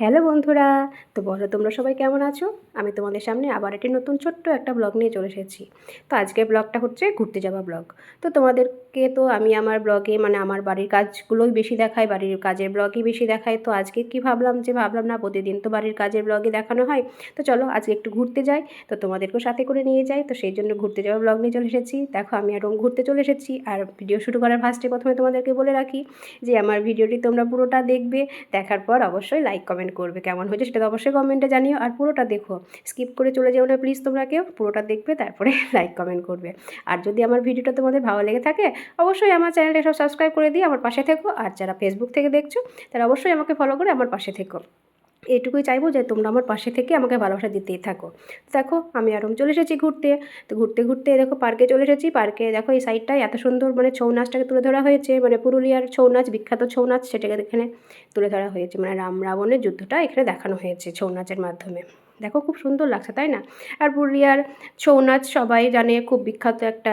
Hello বন্ধুরা, তো বলো তোমরা সবাই কেমন আছো? আমি তোমাদের সামনে আবার একটি নতুন ছোট্ট একটা ব্লগ নিয়ে চলে এসেছি। তো আজকের ব্লগটা হচ্ছে ঘুরতে যাওয়া ব্লগ। তো তোমাদেরকে তো আমি আমার ব্লগে মানে আমার বাড়ির কাজগুলোই বেশি দেখাই, বাড়ির কাজের ব্লগই বেশি দেখাই। তো আজকে কি ভাবলাম যে ভাবলাম না, প্রতিদিন তো বাড়ির কাজের ব্লগে দেখানো হয়। তো চলো আজকে একটু ঘুরতে যাই। তো তোমাদেরকেও সাথে করে নিয়ে যাই। তো সেই জন্য ঘুরতে যাওয়া ব্লগ নিয়ে চলে এসেছি। দেখো আমি এরকম ঘুরতে চলে এসেছি। আর ভিডিও শুরু করার ফার্স্টে প্রথমে তোমাদেরকে বলে রাখি যে আমার ভিডিওটি তোমরা পুরোটা দেখবে। দেখার পর অবশ্যই লাইক কমেন্ট করবে কেমন হয়েছে সেটা তো অবশ্যই কমেন্টে জানিও। আর পুরোটা দেখো স্কিপ করে চলে যাও না প্লিজ তোমরা কেউ, পুরোটা দেখবে তারপরে লাইক কমেন্ট করবে। আর যদি আমার ভিডিওটা তোমাদের ভালো লেগে থাকে, অবশ্যই আমার চ্যানেলটা সব সাবস্ক্রাইব করে দিয়ে আমার পাশে থেকো। আর যারা ফেসবুক থেকে দেখছ, তারা অবশ্যই আমাকে ফলো করে আমার পাশে থেকো। এইটুকুই চাইব যে তোমরা আমার পাশে থেকে আমাকে ভালোবাসা দিতেই থাকো। দেখো, আমি আরম চলে এসেছি ঘুরতে। তো ঘুরতে ঘুরতে দেখো পার্কে চলে এসেছি। পার্কে দেখো এই সাইডটায় এত সুন্দর মানে ছৌ নাচটাকে তুলে ধরা হয়েছে। মানে পুরুলিয়ার ছৌ নাচ, বিখ্যাত ছৌ নাচ সেটাকে এখানে তুলে ধরা হয়েছে। মানে রাম রাবণের যুদ্ধটা এখানে দেখানো হয়েছে ছৌ নাচের মাধ্যমে। দেখো, খুব সুন্দর লাগছে, তাই না? আর পুরুলিয়ার ছৌ নাচ সবাই জানে, খুব বিখ্যাত একটা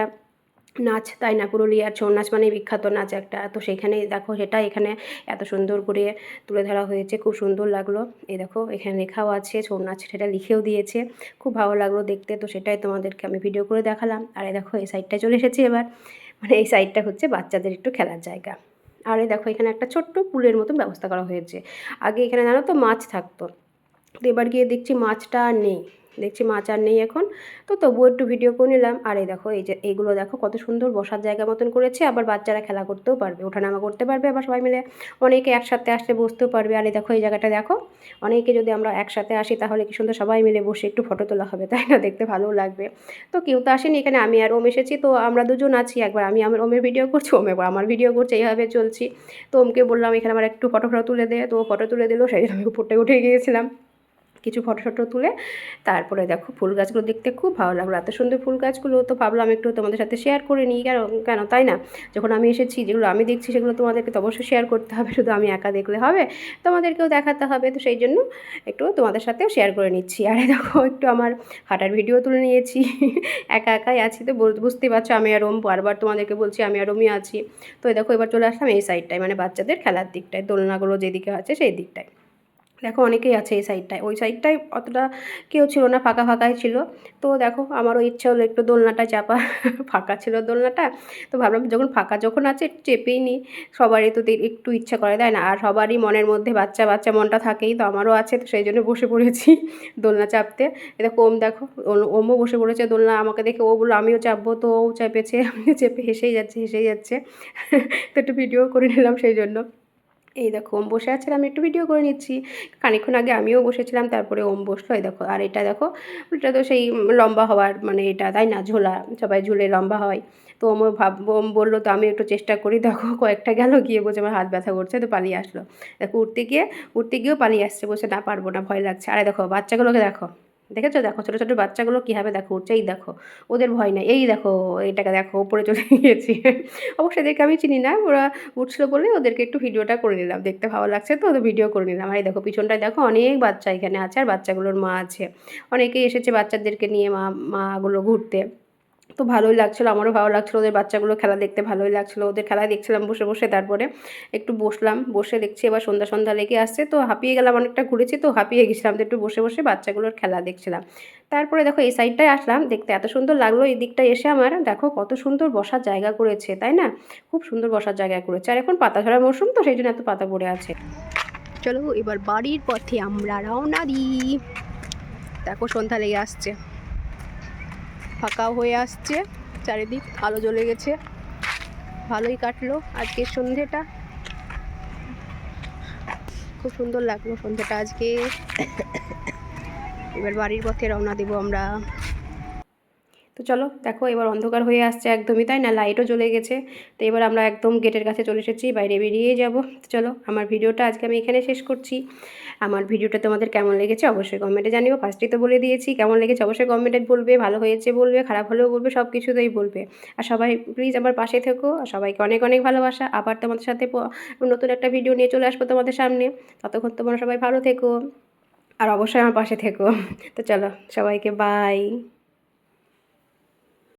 নাচ, তাই না? পুরুলিয়ার ছৌ নাচ মানে বিখ্যাত নাচ একটা। তো সেখানে দেখো, সেটা এখানে এত সুন্দর করে তুলে ধরা হয়েছে। খুব সুন্দর লাগল। এই দেখো, এখানে লেখাও আছে, ছৌ নাচ সেটা লিখেও দিয়েছে। খুব ভালো লাগল দেখতে। তো সেটাই তোমাদেরকে আমি ভিডিও করে দেখালাম। আর এই দেখো, এই সাইডটায় চলে এসেছি এবার। মানে এই সাইডটা হচ্ছে বাচ্চাদের একটু খেলার জায়গা। আর এই দেখো, এখানে একটা ছোট্ট পুলের মতো ব্যবস্থা করা হয়েছে। আগে এখানে জানো তো মাছ থাকতো। তো এবার গিয়ে দেখছি মাছটা নেই। দেখছি মাছ আর নেই এখন। তো তবুও একটু ভিডিও করে নিলাম। আর এই দেখো, এই যে এইগুলো দেখো, কত সুন্দর বসার জায়গা মতন করেছে। আবার বাচ্চারা খেলা করতেও পারবে, ওঠানামা করতে পারবে, আবার সবাই মিলে অনেকে একসাথে আসলে বসতেও পারবে। আর এই দেখো, এই জায়গাটা দেখো, অনেকে যদি আমরা একসাথে আসি তাহলে কি সুন্দর সবাই মিলে বসে একটু ফটো তোলা হবে, তাই না? দেখতে ভালোও লাগবে। তো কেউ তো আসেনি এখানে, আমি আর ওম এসেছি, তো আমরা দুজন আছি। একবার আমি আমার ওমের ভিডিও করছি, ওম একবার আমার ভিডিও করছে, এইভাবে চলছি। তো ওমকে বললাম, এখানে আমার একটু ফটো ফটো তুলে দে। তো ফটো তুলে দিল, সেই জন্য আমি উপরটায় উঠে গিয়েছিলাম। কিছু ফটো ফটো তুলে তারপরে দেখো ফুল গাছগুলো দেখতে খুব ভালো লাগল। এত সুন্দর ফুল গাছগুলো তো ভাবলাম একটু তোমাদের সাথে শেয়ার করে নিই। কেন কেন, তাই না? যখন আমি এসেছি, যেগুলো আমি দেখছি, সেগুলো তোমাদেরকে তো অবশ্যই শেয়ার করতে হবে। শুধু আমি একা দেখলে হবে, তোমাদেরকেও দেখাতে হবে। তো সেই জন্য একটু তোমাদের সাথেও শেয়ার করে নিচ্ছি। আর দেখো, একটু আমার হাঁটার ভিডিও তুলে নিয়েছি। একা একাই আছি তো বুঝতেই পারছ আমি আর ওম বারবার তোমাদেরকে বলছি আমি আর ওমই আছি। তো দেখো, এবার চলে আসলাম এই সাইডটায় মানে বাচ্চাদের খেলার দিকটায়, দোলনাগুলো যেদিকে আছে সেই দিকটায়। দেখো অনেকেই আছে এই সাইডটায় ওই সাইডটায় অতটা কেউ ছিল না, ফাঁকা ফাঁকাই ছিল। তো দেখো, আমারও ইচ্ছা হলো একটু দোলনাটা চাপা, ফাঁকা ছিল দোলনাটা। তো ভাবলাম যখন ফাঁকা যখন আছে চেপেই নিই। সবারই তো একটু ইচ্ছা করে দেয় না? আর সবারই মনের মধ্যে বাচ্চা বাচ্চা মনটা থাকেই, তো আমারও আছে, তো সেই জন্য বসে পড়েছি দোলনা চাপতে। এটা ওম দেখো ওমও বসে পড়েছে দোলনা। আমাকে দেখে ও বলল, আমিও চাপবো। তো ও চাপেছে, আমিও চেপে, হেসেই যাচ্ছে হেসেই যাচ্ছে। তো একটু ভিডিও করে নিলাম সেই জন্য। এই দেখো, ওম বসে আছে, আমি একটু ভিডিও করে নিচ্ছি। খানিক্ষণ আগে আমিও বসেছিলাম, তারপরে ওম বসল, এই দেখো, আর এটা দেখো, এটা তো সেই লম্বা হওয়ার মানে এটা, তাই না, ঝোলা, সবাই ঝুলে লম্বা হয়। তো ওম ভাব, ওম বলল, তো আমি একটু চেষ্টা করি, দেখো, কয়েকটা গেল, গিয়ে বসে আমার হাত ব্যথা করছে, তো পালিয়ে আসলো। দেখো, উঠতে গিয়ে, উঠতে গিয়েও পালিয়ে আসছে বসে না, পারব না, ভয় লাগছে। আরে দেখো, বাচ্চাগুলোকে দেখো দেখেছ? দেখো, ছোটো ছোটো বাচ্চাগুলো কীভাবে দেখো, উঠছে, এই দেখো, ওদের ভয় নাই, এই দেখো এইটাকে দেখো ওপরে চলে গিয়েছি। অবশ্যই এদেরকে আমি চিনি না, ওরা উঠছিলো বলে ওদেরকে একটু ভিডিওটা করে নিলাম, দেখতে ভালো লাগছে তো ওদের ভিডিও করে নিলাম। আর এই দেখো, পিছনটায় দেখো অনেক বাচ্চা এখানে আছে, আর বাচ্চাগুলোর মা আছে। অনেকেই এসেছে বাচ্চাদেরকে নিয়ে মা, মাগুলো ঘুরতে। তো ভালোই লাগছিল, আমারও ভালো লাগছিল। ওদের বাচ্চাগুলো খেলা দেখতে ভালোই লাগছিল। ওদের খেলা দেখছিলাম বসে বসে। তারপরে একটু বসলাম, বসে দেখছি এবার সন্ধ্যা সন্ধ্যা লেগে আসছে। তো হাঁপিয়ে গেলাম অনেকটা, ঘুরেছি তো হাঁপিয়ে গেছিলাম। তো একটু বসে বসে বাচ্চাগুলোর খেলা দেখছিলাম। তারপরে দেখো এই সাইডটায় আসলাম, দেখতে এত সুন্দর লাগল। এই দিকটায় এসে আমার দেখো কত সুন্দর বসার জায়গা করেছে, তাই না? খুব সুন্দর বসার জায়গা করেছে। আর এখন পাতা ঝরা মৌসুম তো সেই জন্য এত পাতা পড়ে আছে। চলো এবার বাড়ির পথে আমরা রওনা দিই। দেখো সন্ধ্যা লেগে আসছে। ফাঁকাও হয়ে আসছে, চারিদিক আলো জ্বলে গেছে। ভালোই কাটলো আজকে সন্ধেটা। খুব সুন্দর লাগল সন্ধেটা আজকে। এবার বাড়ির পথে রওনা দেবো আমরা। তো চলো, দেখো এবার অন্ধকার হয়ে আসছে একদমই, তাই না? লাইটও জ্বলে গেছে। তো এবার আমরা একদম গেটের কাছে চলে এসেছি, বাইরে বেরিয়ে যাব। চলো, আমার ভিডিওটা আজকে আমি এখানে শেষ করছি। আমার ভিডিওটা তোমাদের কেমন লেগেছে অবশ্যই কমেন্টে জানিও। ফার্স্টেই তো বলে দিয়েছি, কেমন লেগেছে অবশ্যই কমেন্টে বলবে, ভালো হয়েছে বলবে, খারাপ হলেও বলবে সব কিছুতেই বলবে। আর সবাই প্লিজ আমার পাশে থেকো, আর সবাইকে অনেক অনেক ভালোবাসা। আবার তোমাদের সাথে নতুন একটা ভিডিও নিয়ে চলে আসব তোমাদের সামনে। ততক্ষণ তোমরা সবাই ভালো থেকো, আর অবশ্যই আমার পাশে থেকো। তো চলো, সবাইকে বাই